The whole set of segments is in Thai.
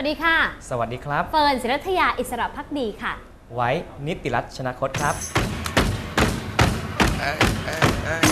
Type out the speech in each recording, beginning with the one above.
วัสดีค่ะ สวัสดีครับ เฟิร์นศิรัทยาอิสระพักดีค่ะ ไว้ นิติรัตน์ชนะคตครับ Hey, hey, hey.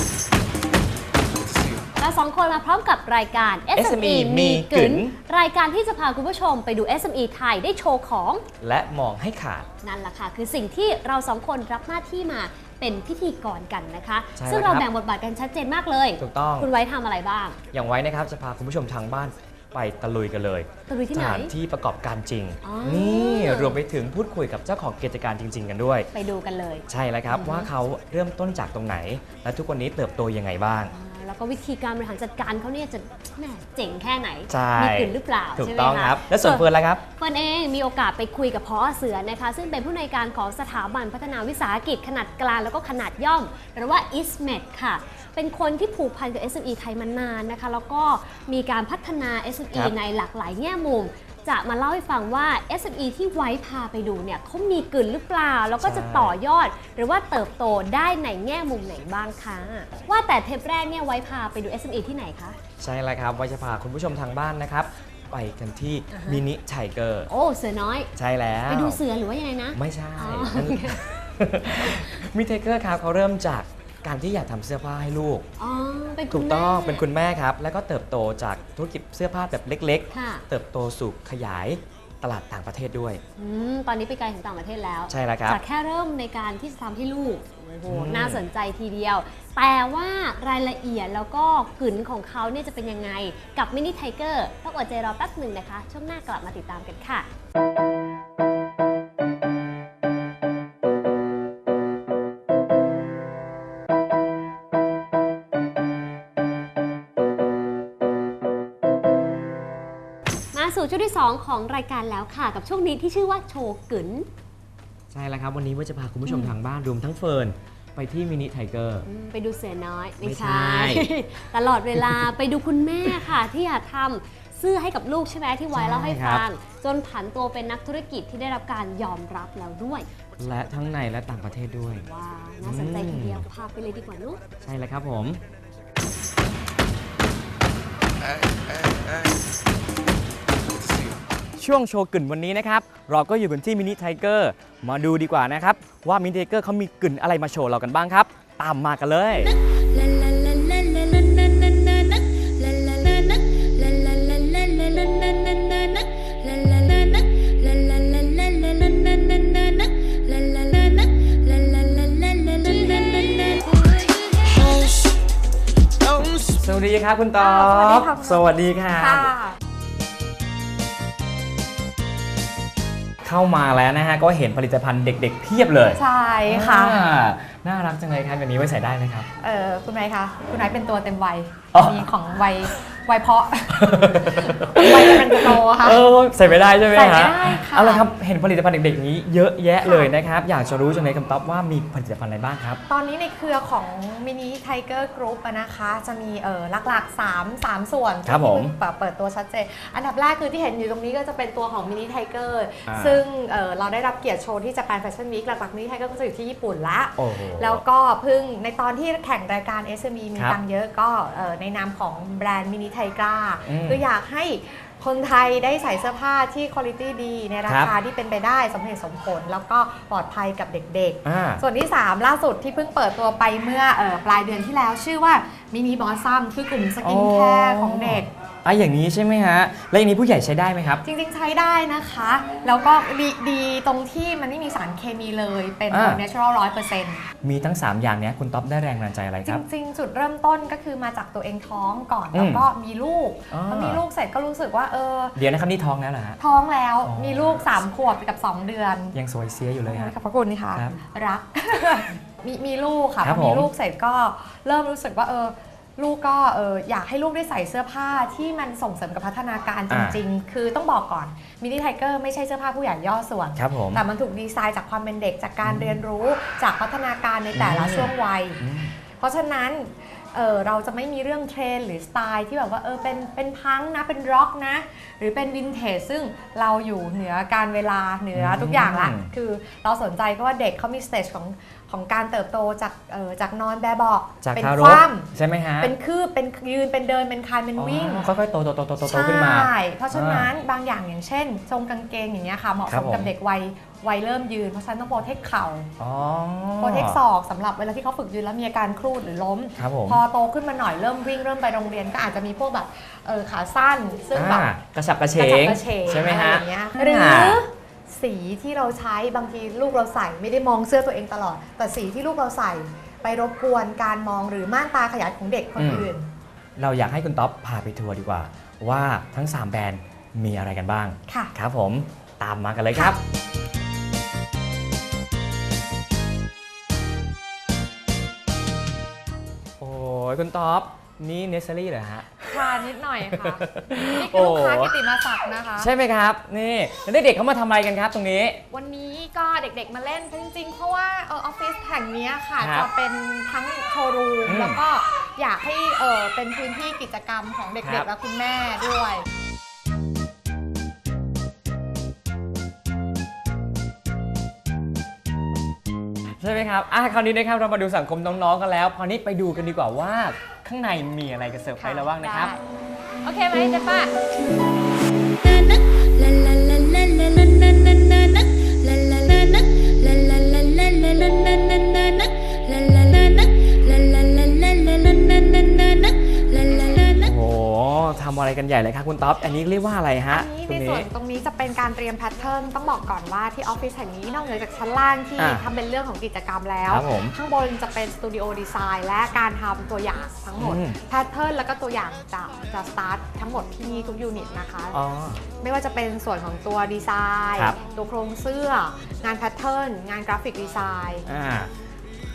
Good to see you. เราสองคนมาพร้อมกับรายการ SME SME มีมีกึกึ๋นนรายการที่จะพาคุณผู้ชมไปดู SME ไทยได้โชว์ของ และมองให้ขาด นั่นแหละค่ะคือสิ่งที่เราสองคนรับหน้าที่มาเป็นพิธีกรกันนะคะ ใช่ซึ่งแล้วเราครับ แบ่งบทบาทกันชัดเจนมากเลย ถูกต้อง คุณไว้ทำอะไรบ้าง อย่างไว้นะครับจะพาคุณผู้ชมทางบ้าน ไปตะลุยกันเลยตะลุยที่สไหนถานที่ประกอบการจริง อ๋อ นี่รวมไปถึงพูดคุยกับเจ้าของกิจการจริง ๆ กันด้วย ไปดูกันเลย ใช่แล้วครับว่าเขาเริ่มต้นจากตรงไหน และทุกวันนี้เติบโตยังไงบ้างอ่า แล้วก็วิธีการบริหารจัดการเขาเนี่ยจะแหม่เจ๋งแค่ไหน ใช่ มีกลิ่นหรือเปล่าถูกใช่ไหมต้องคะ ครับ และส่วนเฟิร์นล่ะครับ เฟิร์นเองมีโอกาสไปคุยกับพอเสือนะคะ ซึ่งเป็นผู้ในวยการของสถาบันพัฒนาวิสาหกิจขนาดกลางแล้วก็ขนาดย่อม หรือว่า ISMED ค่ะ เป็นคนที่ผูกพันกับ SME ไทยมานานนะคะ แล้วก็มีการพัฒนา SME ครับในหลากหลายแง่มุม จะมาเล่าให้ฟังว่า SME ที่ไว้พาไปดูเนี่ยเขามีกลิ่นหรือเปล่า แล้วก็จะต่อยอด หรือว่าเติบโตได้ในแง่มุมไหนบ้างคะว่าแต่เทปแรกเนี่ยไว้พาไปดู SME ที่ไหนคะใช่แล้วครับไว้จะพาคุณผู้ชมทางบ้านนะครับไปกันที่มินิไทเกอร์โอ้เสือน้อย ใช่แล้ว ไปดูเสือหรือว่ายังไงนะ ไม่ใช่อ๋อนั่นมินิไทเกอร์ครับเขาเริ่มจาก การที่อยากทำเสื้อผ้าให้ลูก อ๋อเป็นถูคุณกแม่ต้องเป็นคุณแม่ครับ แล้วก็เติบโตจากธุรกิจเสื้อผ้าแบบเล็กค่ะ ๆ เติบโตสู่ขยายตลาดต่างประเทศด้วย อืมตอนนี้ไปไกลถึงต่างประเทศแล้ว ใช่แล้วครับ จากแค่เริ่มในการที่จะทำให้ลูกโอ้โหอืม น่าสนใจทีเดียว แต่ว่ารายละเอียดแล้วก็กลิ่นของเขาเนี่ยจะเป็นยังไง กับมินิไทเกอร์ต้องอดใจรอแป๊บหนึ่งนะคะ ช่วงหน้ากลับมาติดตามกันค่ะ สู่ช่วงที่ 2 ของรายการแล้วค่ะ กับช่วงนี้ที่ชื่อว่าโชว์กึ๋นใช่แล้วครับ วันนี้ว่าจะพาคุณผู้ชมทางบ้านรวมทั้งเฟิร์นไปที่มินิไทเกอร์ อืมไปดูเสือน้อย ไม่ไม่ใช่ ใช่ ตลอดเวลาไปดูคุณแม่ค่ะ ที่อยากทำเสื้อให้กับลูกใช่ไหมที่ไว้เล่าให้ฟัง จนผันตัวเป็นนักธุรกิจที่ได้รับการยอมรับแล้วด้วย และทั้งในและต่างประเทศด้วย ว้าวน่าสนใจทีเดียวพาไปเลยดีกว่านุ๊กใช่แล้วครับผม Hey, hey, hey. Good to see you. ช่วงโชว์กลิ่นวันนี้นะครับ เราก็อยู่กันที่มินิไทเกอร์มาดูดีกว่านะครับ ว่ามินิไทเกอร์เขามีกลิ่นอะไรมาโชว์เรากันบ้างครับ ตามมากันเลย Don't สวัสดีครับคุณต๊ออ่าบสวัสดีค่ะ เข้ามาแล้วนะฮะก็เห็นผลิตภัณฑ์เด็ก ๆ เพียบเลยใช่ค่ะอ่าน่ารักจังเลยครับแบบนี้ไว้ใส่ได้ไหมครับ เออคุณนายคะคุณนายเป็นตัวเต็มวัยอ๋อ มีของวัย วัยเพาะวัยกำลังจะโตค่ะ เออใส่ไม่ได้ใช่ไหมใส่ไม่ฮะได้ค่ะ เอาละครับเห็นผลิตภัณฑ์เด็กๆนี้เยอะแยะเลยนะครับ อยากจะรู้จังเลยคุณต๊อบว่ามีผลิตภัณฑ์อะไรบ้างครับ ตอนนี้ในเครือของมินิไทเกอร์กรุ๊ปนะคะ จะมีเออหลักๆ3 3 ส่วนครับผมที่เปิดเปิดตัวชัดเจน อันดับแรกคือที่เห็นอยู่ตรงนี้ก็จะเป็นตัวของมินิไทเกอร์อ่า ซึ่งเออเราได้รับเกียรติโชว์ที่จะแปนแฟชั่นวีคหลักๆมินิไทเกอร์ก็จะอยู่ที่ญี่ปุ่นละ โอ้โห แล้วก็เพิ่งในตอนที่แข่งรายการ SME มีครับตังค์เยอะก็เอ่อในนามของแบรนด์มินิไทกราอืมคืออยากให้คนไทยได้ใส่เสื้อผ้าที่คุณภาพดี ในราครับคาที่เป็นไปได้สมเหตุสมผล แล้วก็ปลอดภัยกับเด็กอ่าๆส่วนที่ 3 ล่าสุดที่เพิ่งเปิดตัวไปเมื่อเออปลายเดือนที่แล้วชื่อว่ามินิบอสซัมคือกลุ่มสกินแคร์ของเด็ก อะอย่างนี้ใช่ไหมฮะ แล้วอย่างนี้ผู้ใหญ่ใช้ได้ไหมครับ จริงๆใช้ได้นะคะ แล้วก็ดีดีตรงที่มันไม่มีสารเคมีเลยเป็น อ่า natural ร้อยเปอร์เซ็นต์ มีทั้ง 3 อย่างเนี้ยคุณต๊อบได้แรงบันดาลใจอะไรจครับ ริงๆ จุดเริ่มต้นก็คือมาจากตัวเองท้องก่อนอืมแล้วก็มีลูกอ่า พอมีลูกเสร็จก็รู้สึกว่าเออ เดี๋ยวนะครับนี่ท้องแล้วเหรอฮะ ท้องแล้วอ๋อ มีลูก 3 ขวบกับ 2 เดือนยังสวยเสียอยู่เลยฮะ ขอบพระคุณค่ะ ครับรัก มีมีลูกค่ะครัพบอมีผมลูกเสร็จก็เริ่มรู้สึกว่าเออ ลูกก็เอออยากให้ลูกได้ใส่เสื้อผ้าที่มันส่งเสริมกับพัฒนาการจอ่าริง ๆ คือต้องบอกก่อนมินิไทเกอร์ไม่ใช่เสื้อผ้าผู้ใหญ่ย่อส่วน ครับผม แต่มันถูกดีไซน์จากความเป็นเด็กจากการเรียนรู้จากพัฒนาการในแต่ละอืมช่วงวัยอืมเพราะฉะนั้นเออเราจะไม่มีเรื่องเทรนด์หรือสไตล์ที่แบบว่าเออเป็นเป็นพังนะเป็นร็อกนะ หรือเป็นวินเทจซึ่งเราอยู่เหนือการเวลาเหนือทุกอย่างละอืมคือเราสนใจก็ว่าเด็กเขามีสเตจของ ของการเติบโตจากเอ่อจากนอนแบบบอกจากเป็นทารคกว่ใช่ไหมฮะำเป็นคืบเป็นยืนเป็นเดินเป็นคานเป็นวิ่ง อ๋อค่อยๆโตโตโตโตโตโตขึ้นมา ใช่ เพราะฉะนั้นบางอย่างอย่างเช่น ทรงกางเกงอย่างเงี้ยค่ะ เหมาะครัสบมกับผมเด็กวัยวัยเริ่มยืน เพราะฉะนั้นต้องโปรเทคเข่าอ๋อ โปรเทคศอกสำหรับเวลาที่เขาฝึกยืนแล้วมีอาการครูดหรือล้ม ครับผม พอโตขึ้นมาหน่อยเริ่มวิ่งเริ่มไปโรงเรียนก็อาจจะมีพวกแบบเออขาสั้นซึ่งแบบอ่ากระฉับกระเฉกระฉับงกระเฉงใช่ไหมอะไรฮะอย่างเงี้ยหรืออา สีที่เราใช้บางทีลูกเราใส่ไม่ได้มองเสื้อตัวเองตลอด แต่สีที่ลูกเราใส่ไปรบกวนการมองหรือม่านตาขยายของเด็กคนอื่น เราอยากให้คุณท็อปพาไปทัวร์ดีกว่า ว่าทั้ง 3 แบรนด์มีอะไรกันบ้างค่ะครับผมตามมากันเลยครับโอ้ยคุณท็อป นี่เนสเซอรี่เหรอฮะคลานิดหน่อยค่ะนี่โอ้คือลูกค้ากิติมาศักดิ์นะคะ ใช่ไหมครับ นี่แล้วเด็กๆเขามาทำอะไรกันครับตรงนี้ วันนี้ก็เด็กๆมาเล่นจริงๆ เพราะว่าเออออฟฟิศแห่งเนี้ยค่ะ ครับจะเป็นทั้งโชว์รูม อืมแล้วก็อยากให้เออเป็นพื้นที่กิจกรรมของเด็ครักบ ๆ และคุณแม่ด้วย ใช่ไหมครับอะคราวนี้นะครับเรามาดูสังคมน้องๆกันแล้วคราวนี้ไปดูกันดีกว่าว่า ข้างในมีอะไรกับเซอร์ไพรส์เราบ้างนะครับโอเคไหมเจ๊ป้า กันใหญ่เลยครับคุณท็อป อันนี้เรียกว่าอะไรฮะอันนี้ตรงในส่วนตรงนี้จะเป็นการเตรียมแพทเทิร์นต้องบอกก่อนว่าที่ออฟฟิศแห่งนี้นอกเหนือจากชั้นล่างที่อะทำเป็นเรื่องของกิจกรรมแล้ว ครับผมข้างบนจะเป็นสตูดิโอดีไซน์และการทำตัวอย่างทั้งหมดอืม แพทเทิร์นแล้วก็ตัวอย่างจะจะสตาร์ททั้งหมดที่นี่ทุกยูนิตนะคะ อ๋อ ไม่ว่าจะเป็นส่วนของตัวดีไซน์ ครับ ตัวโครงเสื้อ งานแพทเทิร์นงานกราฟิกดีไซน์อ่า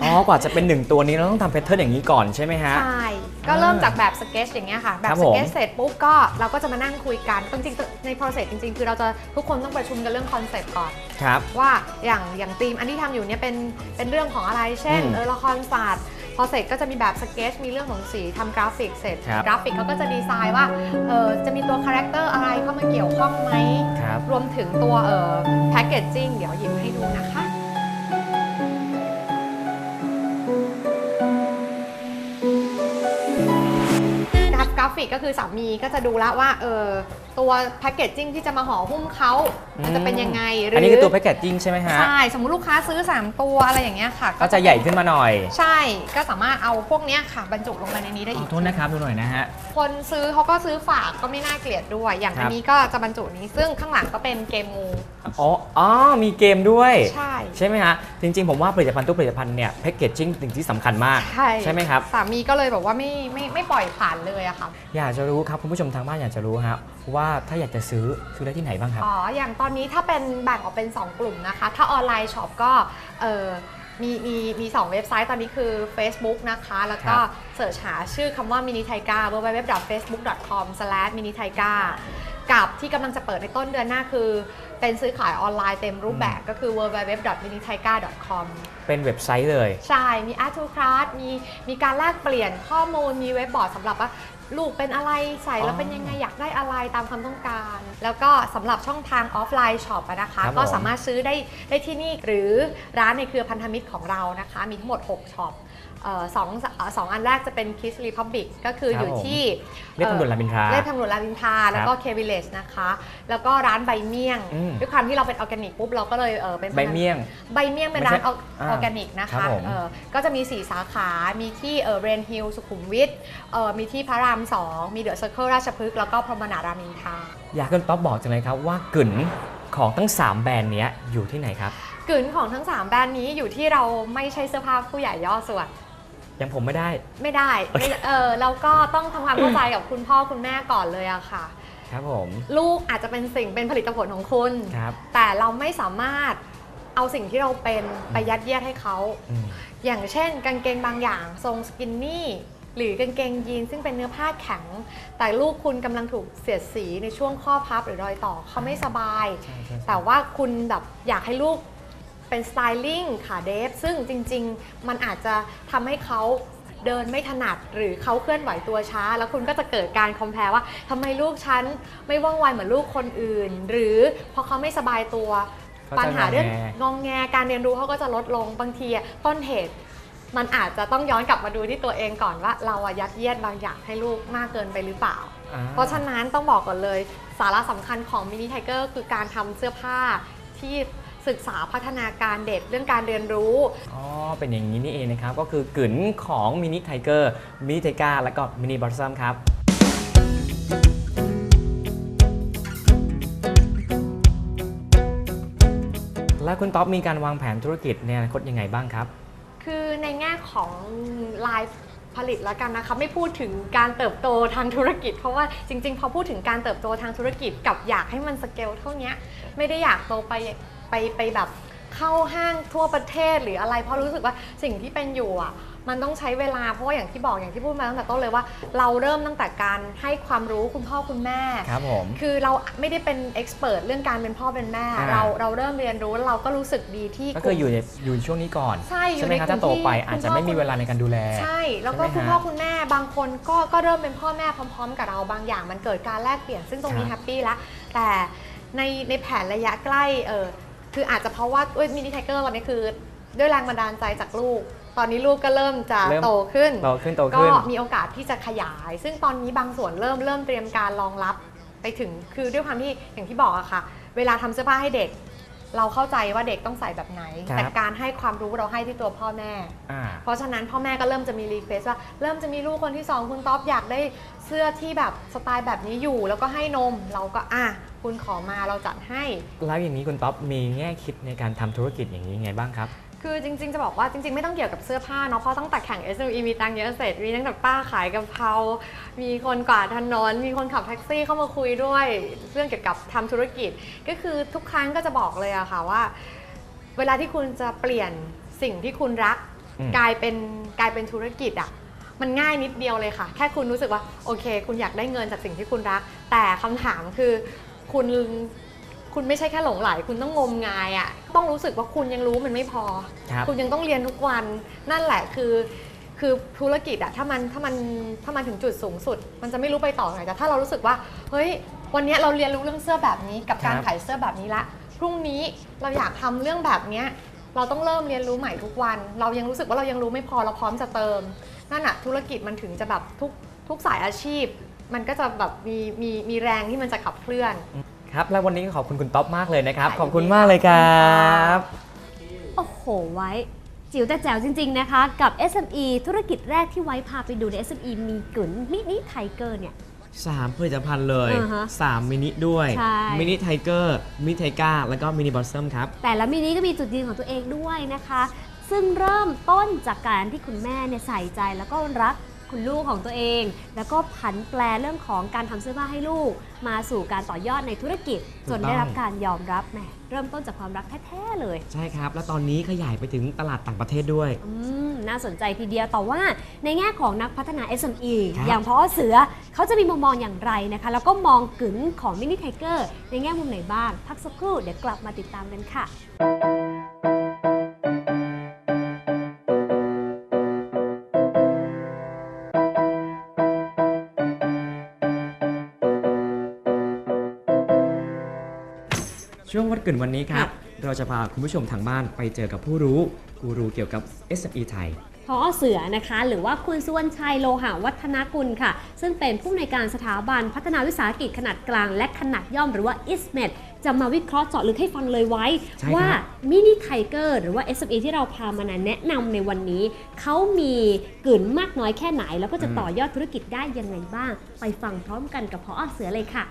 อ๋อกว่าจะเป็นหนึ่ตัวนี้เราต้องทำแพทเทิร์นอย่างนี้ก่อนใช่ไหมฮะ ใช่ ก็เริ่มจากแบบสเก็ตอย่างเงี้ยค่ะ แบครับบสผมเก็ตเสร็จปุ๊บก็เราก็จะมานั่งคุยกันจริงๆใน process จริง ๆ คือเราจะทุกคนต้องประชุมกันเรื่องคอนเซปต์ก่อนครับว่าอย่างอย่างธีมอันที่ทำอยู่เนี่ยเป็นเป็นเรื่องของอะไรเช่นอืมเออละครศาสตร์พอเสร็จก็จะมีแบบสเก็ตมีเรื่องของสีทำกราฟิกเสร็จครับกราฟิกเขาก็จะดีไซน์ว่าเออจะมีตัวคาแรคเตอร์อะไรเข้ามาเกี่ยวข้องไหมครับรวมถึงตัวเออแพคเกจจิ้งเดี๋ยวหยิบให้ดูนะคะ ฟิกก็คือสามีก็จะดูแล้วว่าเออตัวแพคเกจจิ้งที่จะมาห่อหุ้มเขามันจะเป็นยังไงหรือันนี้คือตัวแพคเกจจิ้งใช่ไหมฮะใช่สมมุติลูกค้าซื้อ 3 ตัวอะไรอย่างเงี้ยค่ะ ก็จะใหญ่ขึ้นมาหน่อย ใช่ก็สามารถเอาพวกเนี้ยค่ะ บรรจุลงไปในนี้ได้ขอีอกโทษนะครับดูหน่อยนะฮะคนซื้อเขาก็ซื้อฝากก็ไม่น่าเกลียดด้วย อย่างครัอับนนี้ก็จะบรรจุนี้ซึ่งข้างหลังก็เป็นเกมงูอ๋ออ๋อมีเกมด้วยใช่ใช่ไหมฮะจริงๆ ผมว่าผลิตภัณฑ์ทุกผลิตภัณฑ์เนี่ยแพคเกจจิ้งสิ่งที่สำคัญมากใช่ไหมครับสามีก็เลยบอกว่าไม่ไม่ไม่ปล่อยผ่านเลยอะค่ะอยากจะรู้ครับคุณผู้ชมทางบ้านอยากจะรู้ครับว่าถ้าอยากจะซื้อซื้อได้ที่ไหนบ้างครับ อ๋อ อย่างตอนนี้ถ้าเป็นแบ่งออกเป็น 2 กลุ่มนะคะ ถ้าออนไลน์ช็อปก็เออมีมีมีสองเว็บไซต์ตอนนี้คือ Facebook นะคะ แล้วก็ครับเสิร์ชหาชื่อคำว่า mini t a i g a www.facebook.com/mini t a i g a กับที่กำลังจะเปิดในต้นเดือนหน้าคือ เป็นซื้อขายออนไลน์เต็มรูปแบบก็คือ www.minitaiga.com เป็นเว็บไซต์เลย ใช่ มี Art to Craft มีมีการแลกเปลี่ยนข้อมูลมีเว็บบอร์ดสำหรับว่า ลูกเป็นอะไรใส่แล้วอ๋อเป็นยังไงอยากได้อะไรตามความต้องการ แล้วก็สำหรับช่องทางออฟไลน์ช็อปนะคะครับก็ผมสามารถซื้อได้ได้ที่นี่หรือร้านในเครือพันธมิตรของเรานะคะ มีทั้งหมด 6ช็อป เอ่อสองเอ่อสองอันแรกจะเป็น Kiss Republic ก็คือครับอยู่ที่เรียบทางด่วนรามอินทราเรียบทางด่วนรามอินทราแล้วก็เควิเลสนะคะ แล้วก็ร้านใบเมี่ยง อืมด้วยความที่เราเป็นออร์แกนิกปุ๊บเราก็เลยเออเป็นใบเมี่ยงใบเมี่ยงเป็นไม่ร้าใช่นอออ่าออร์แกนิกนะครัคะบผม เออก็จะมี 4 สาขา มีที่เออเรนฮิลสุขุมวิทเออมีที่พระราม 2 มีเดอะเซอร์เคิลราชพฤกษ์แล้วก็พรหมนารามินทรา อยากให้คุณต๊อบบอกจังเลยครับว่ากลิ่นของทั้ง 3 แบรนด์เนี้ยอยู่ที่ไหนครับ กลิ่นของทั้ง 3 แบรนด์นี้อยู่ที่เราไม่ใช่เสื้อผ้าผู้ใหญ่ย่อส่วน ยังผมไม่ได้ ไม่ได้ไม่เออเราก็ต้องทำความเข้าใจกับคุณพ่อคุณแม่ก่อนเลยอะค่ะ ครับผม ลูกอาจจะเป็นสิ่งเป็นผลิตผลของคุณ ครับ แต่เราไม่สามารถเอาสิ่งที่เราเป็นไปยัดเยียดให้เขา อืม อย่างเช่น กางเกงบางอย่าง ทรงสกินนี่ หรือกางเกงยีนซึ่งเป็นเนื้อผ้าแข็ง แต่ลูกคุณกำลังถูกเสียดสีในช่วงข้อพับหรือรอยต่อเขาไม่สบาย ใช่ใช่แต่ว่าคุณแบบอยากให้ลูก เป็นสไตลิ่งขาเดฟซึ่งจริง ๆ มันอาจจะทำให้เขาเดินไม่ถนัดหรือเขาเคลื่อนไหวตัวช้า แล้วคุณก็จะเกิดการคอมเพลว่าทำไมลูกฉันไม่ว่องไวเหมือนลูกคนอื่น หรือพอเขาไม่สบายตัวก็จะปัญหาเรื่องงอแง งองแงการเรียนรู้เขาก็จะลดลงบางทีอะต้นเหตุ มันอาจจะต้องย้อนกลับมาดูที่ตัวเองก่อนว่าเราอะยัดเยียดบางอย่างให้ลูกมากเกินไปหรือเปล่า อ่าเพราะฉะนั้นต้องบอกก่อนเลย สาระสำคัญของมินิไทเกอร์คือการทำเสื้อผ้าที่ ศึกษาพัฒนาการเด็กเรื่องการเรียนรู้ อ๋อ เป็นอย่างนี้นี่เองนะครับ ก็คือกึ๋นของมินิไทเกอร์มินิไทก้าแล้วก็มินิบอสซัมครับ แล้วคุณต๊อบมีการวางแผนธุรกิจในอนาคตยังไงบ้างครับ คือในแง่ของไลฟ์ผลิตแล้วกันนะคะไม่พูดถึงการเติบโตทางธุรกิจ เพราะว่าจริง ๆ พอพูดถึงการเติบโตทางธุรกิจกับอยากให้มันสเกลเท่านี้ไม่ได้อยากโตไป ไปไปแบบเข้าห้างทั่วประเทศหรืออะไร เพราะรู้สึกว่าสิ่งที่เป็นอยู่อะ มันต้องใช้เวลาเพราะว่าอย่างที่บอกอย่างที่พูดมาตั้งแต่ต้นเลยว่า เราเริ่มตั้งแต่การให้ความรู้คุณพ่อคุณแม่ ครับผม คือเราไม่ได้เป็นเอ็กซ์เพรสเรื่องการเป็นพ่อเป็นแม่ อ่า เราเราเริ่มเรียนรู้แล้วเราก็รู้สึกดีที่ก็คืออยู่ในอยู่ในช่วงนี้ก่อนใช่อยู่ไหมในครับกลุ่ถ้ามโตไปที่อาจจะคุณพ่อไม่มีเวลาในการดูแล ใช่ แล้วก็ใช่ไหมคุณพ่อฮะคุณแม่บางคนก็ก็เริ่มเป็นพ่อแม่พร้อม ๆ กับเราบางอย่างมันเกิดการแลกเปลี่ยน ซึ่งตรงนี้คแฮรับปปี้แล้วแต่ในในแผนระยะใกล้เออ คืออาจจะเพราะว่ามินิไทเกอร์ตอนนี้คือ ด้วยแรงบันดาลใจจากลูก ตอนนี้ลูกก็เริ่มจะเริ่ม โตขึ้น โตขึ้นโตก็ขึ้น มีโอกาสที่จะขยาย ซึ่งตอนนี้บางส่วนเริ่มเริ่มเตรียมการรองรับไปถึงคือด้วยความที่อย่างที่บอกอะค่ะ เวลาทำเสื้อผ้าให้เด็ก เราเข้าใจว่าเด็กต้องใส่แบบไหน ครับ แต่การให้ความรู้เราให้ที่ตัวพ่อแม่ อ่า เพราะฉะนั้นพ่อแม่ก็เริ่มจะมีรีเควสว่าเริ่มจะมีลูกคนที่สองคุณต๊อบอยากได้เสื้อที่แบบสไตล์แบบนี้อยู่ แล้วก็ให้นมเราก็อะคุณขอมาเราจัดให้ แล้วอย่างนี้คุณต๊อบมีแง่คิดในการทำธุรกิจอย่างนี้ยังไงบ้างครับ คือจริง ๆ จะบอกว่าจริง ๆ ไม่ต้องเกี่ยวกับเสื้อผ้าเนาะเพราะตั้งแต่แข่ง SME มีตังค์เยอะเสร็จ มีตั้งแต่ป้าขายกะเพรา มีคนกวาดถนน มีคนขับแท็กซี่เข้ามาคุยด้วย เรื่องเกี่ยวกับทำธุรกิจ ก็คือทุกครั้งก็จะบอกเลยอะค่ะว่า เวลาที่คุณจะเปลี่ยนสิ่งที่คุณรักอืมกลายเป็นกลายเป็นธุรกิจอะมันง่ายนิดเดียวเลยค่ะ แค่คุณรู้สึกว่าโอเค คุณอยากได้เงินจากสิ่งที่คุณรัก แต่คำถามคือคุณ คุณไม่ใช่แค่หลงไหล คุณต้องงมงายอะต้องรู้สึกว่าคุณยังรู้มันไม่พอครับคุณยังต้องเรียนทุกวันนั่นแหละคือ คือธุรกิจอะถ้ามันถ้ามันถ้ามันถึงจุดสูงสุด มันจะไม่รู้ไปต่อไงแต่ถ้าเรารู้สึกว่าเฮ้ยวันเนี้ยเราเรียนรู้เรื่องเสื้อแบบนี้ กับการครับขายเสื้อแบบนี้ละพรุ่งนี้เราอยากทำเรื่องแบบเนี้ยเราต้องเริ่มเรียนรู้ใหม่ทุกวัน เรายังรู้สึกว่าเรายังรู้ไม่พอเราพร้อมจะเติมนั่นอะธุรกิจมันถึงจะแบบทุกทุกสายอาชีพ มันก็จะแบบมีมีมีแรงที่มันจะขับเคลื่อน ครับ แล้ววันนี้ก็ขอบคุณคุณต๊อบมากเลยนะครับค่ะขอบคุณมากเลยครับ โอ้โห ไว้ จิ๋วแต่แจ๋วจริง ๆ นะคะ กับ SME ธุรกิจแรกที่ไว้พาไปดูใน SME มีกึ๋นมินิไทเกอร์เนี่ย สามผลิตภัณฑ์เลย อ่าฮะ3 มินิด้วย ใช่ มินิไทเกอร์ มินิไทก้า แล้วก็มินิบอสซัมครับ แต่ละมินิก็มีจุดยืนของตัวเองด้วยนะคะ ซึ่งเริ่มต้นจากการที่คุณแม่เนี่ยใส่ใจแล้วก็รัก คุณลูกของตัวเอง แล้วก็ผันแปลเรื่องของการทำเสื้อผ้าให้ลูก มาสู่การต่อยอดในธุรกิจ จนได้รับการยอมรับแหมเริ่มต้นจากความรักแท้ๆเลย ใช่ครับ แล้วตอนนี้ขยายไปถึงตลาดต่างประเทศด้วย อืมน่าสนใจทีเดียวแต่ว่าในแง่ของนักพัฒนา SME ครับ อย่างพอเสือเขาจะมีมุมมองอย่างไรนะคะ แล้วก็มองกึ๋นของมินิไทเกอร์ในแง่มุมไหนบ้าง พักสักครู่เดี๋ยวกลับมาติดตามกันค่ะ ช่วงวัดกึ่นวันนี้ครับค่ะเราจะพาคุณผู้ชมทางบ้านไปเจอกับผู้รู้กูรูเกี่ยวกับ SME ไทยพอเสือนะคะ หรือว่าคุณสุวรรณชัยโลหะวัฒนกุลค่ะ ซึ่งเป็นผู้อำนวยการสถาบันพัฒนาวิสาหกิจขนาดกลาง และขนาดย่อมหรือว่า ISMED จะมาวิเคราะห์เจาะลึกให้ฟังเลยไว้ใช่ครับว่ามินิไทเกอร์หรือว่า SME ที่เราพามาแนะนำในวันนี้ เขามีกลืนมากน้อยแค่ไหน แล้วก็จะต่อยอดธุรกิจได้ยังไงบ้าง ไปฟังพร้อมกันกับพอเสือเลยค่ะ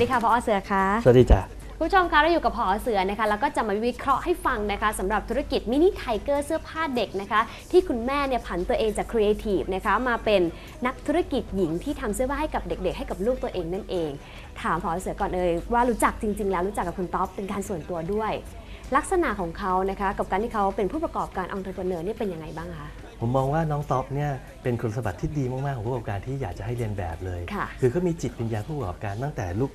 เอ้ยเอ้ยเอ้ยสวัสดีค่ะพอเสือค่ะสวัสดีจ้ะผู้ชมคะเราอยู่กับผอเสือนะคะแล้วก็จะมาวิเคราะห์ให้ฟังนะคะสำหรับธุรกิจมินิไทเกอร์เสื้อผ้าเด็กนะคะที่คุณแม่เนี่ยผันตัวเองจากครีเอทีฟนะคะมาเป็นนักธุรกิจหญิงที่ทำเสื้อผ้าให้กับเด็ก ๆ ให้กับลูกตัวเองนั่นเอง ถามผอเสือก่อนเลยว่ารู้จักจริง ๆ แล้วรู้จักกับคุณท็อปเป็นการส่วนตัวด้วย ลักษณะของเขานะคะกับการที่เขาเป็นผู้ประกอบการองค์ประกอบเนี่ยเป็นยังไงบ้างคะผมมองว่าน้องต๊อปเนี่ยเป็นคุณสมบัติที่ดีมากๆของผู้ประกอบการที่อยากจะให้เรียนแบบเลยค่ะคือเขามีจิตวิญญาณผู้ประกอบการตั้งแต่ลูก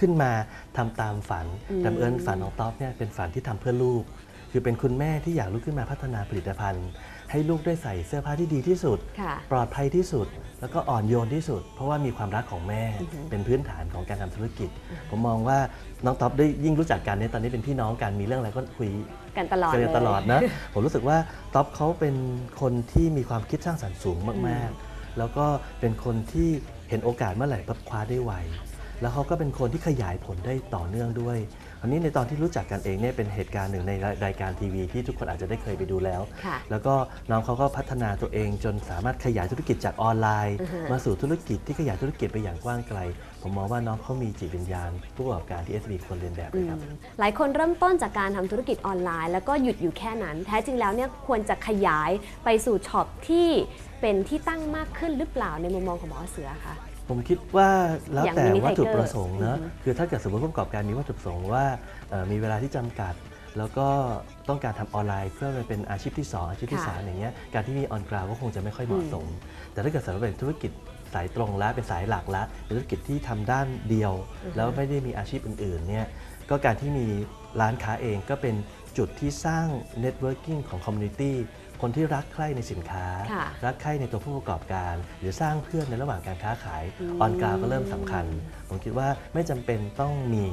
ขึ้นมาทำตามฝันอืมแต่เอิญฝันของต๊อปเนี่ยเป็นฝันที่ทำเพื่อลูก คือเป็นคุณแม่ที่อยากลุกขึ้นมาพัฒนาผลิตภัณฑ์ ให้ลูกได้ใส่เสื้อผ้าที่ดีที่สุดค่ะปลอดภัยที่สุด แล้วก็อ่อนโยนที่สุด เพราะว่ามีความรักของแม่เป็นพื้นฐานของการทำธุรกิจ ผมมองว่าน้องท็อปได้ยิ่งรู้จักกันเนี่ยตอนนี้เป็นพี่น้องกันมีเรื่องอะไรก็คุยกันตลอดกันเลยตลอดนะผมรู้สึกว่าท็อปเขาเป็นคนที่มีความคิดสร้างสรรค์สูงมากๆ แล้วก็เป็นคนที่เห็นโอกาสเมื่อไหร่ปั๊บคว้าได้ไว แล้วเขาก็เป็นคนที่ขยายผลได้ต่อเนื่องด้วย อันนี้ในตอนที่รู้จักกันเองเนี่ยเป็นเหตุการณ์หนึ่งในรายการทีวีที่ทุกคนอาจจะได้เคยไปดูแล้วค่ะแล้วก็น้องเขาก็พัฒนาตัวเองจนสามารถขยายธุรกิจจากออนไลน์อือฮะมาสู่ธุรกิจที่ขยายธุรกิจไปอย่างกว้างไกล ผมมองว่าน้องเขามีจิตวิญญาณผู้ประกอบการที่ SB ควรเรียนแบบเลยครับ หลายคนเริ่มต้นจากการทำธุรกิจออนไลน์ แล้วก็หยุดอยู่แค่นั้น แท้จริงแล้วเนี่ยควรจะขยายไปสู่ช็อปที่เป็นที่ตั้งมากขึ้นหรือเปล่าในมุมมองของหมอเสือคะ ผมคิดว่าแล้วอย่างแต่ Mini วัตถุ Tiger ประสงค์เนอะอือฮึคือถ้าเกิดสมมติผู้ประกอบการมีวัตถุประสงค์ว่าเอ่อมีเวลาที่จำกัด แล้วก็ต้องการทำออนไลน์เพื่อไปเป็นอาชีพที่ 2 อาชีพที่ค่ะ3อย่างเงี้ยการที่มีออนกราวก็คงจะไม่ค่อยเหมาะสม แต่ถ้าเกิดสำหรับเป็นธุรกิจสายตรงและเป็นสายหลักและเป็นธุรกิจที่ทำด้านเดียว แล้วไม่ได้มีอาชีพอื่นๆเนี่ยก็การที่มีร้านค้าเองก็เป็นจุดที่สร้าง networking ของ community คนที่รักใคร่ในสินค้า ค่ะรักใคร่ในตัวผู้ประกอบการ หรือสร้างเพื่อนในระหว่างการค้าขายอืมออนกราวก็เริ่มสำคัญ ผมคิดว่าไม่จำเป็นต้องมี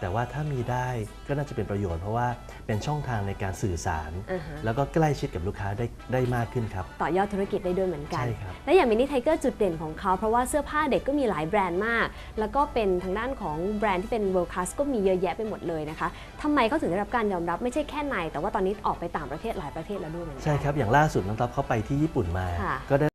แต่ว่าถ้ามีได้ก็น่าจะเป็นประโยชน์เพราะว่าเป็นช่องทางในการสื่อสาร อ่าฮะ แล้วก็ใกล้ชิดกับลูกค้าได้ได้มากขึ้นครับ ต่อยอดธุรกิจได้ด้วยเหมือนกัน ใช่ครับ และอย่างมินิไทเกอร์จุดเด่นของเขาเพราะว่าเสื้อผ้าเด็กก็มีหลายแบรนด์มาก แล้วก็เป็นทางด้านของแบรนด์ที่เป็น world class ก็มีเยอะแยะไปหมดเลยนะคะทำไมเขาถึงได้รับการยอมรับไม่ใช่แค่ใน แต่ว่าตอนนี้ออกไปต่างประเทศหลายประเทศแล้วด้วยเหมือนกันใช่ครับ อย่างล่าสุดน้องท็อปเขาไปที่ญี่ปุ่นมา ค่ะ ก็ได้